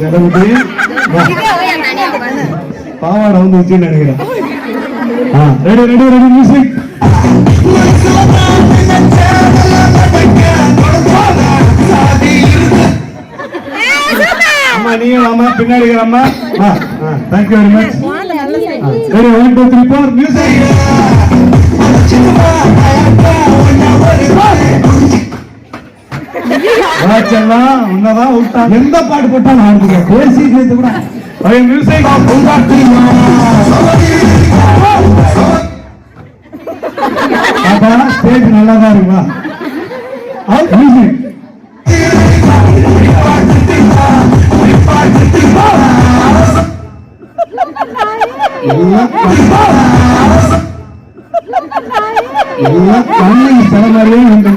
ஜனகுட்டி வா. பாவாடை வந்து வச்சுன்னு நினைக்கிறேன். ஆ ரெடி ரெடி ரெடி மியூசிக் அம்மா நீயும் அம்மா பின்னாடி அம்மா. Thank you very much ready one two three four music உன்னதான் விட்டா எந்த பாட்டு போட்டாலும் ஆடுதுங்க பேசி சேர்த்து கூட. ஸ்டேஜ் நல்லா தான் இருக்குமா? மியூசிக் எல்லாம் கண்ணு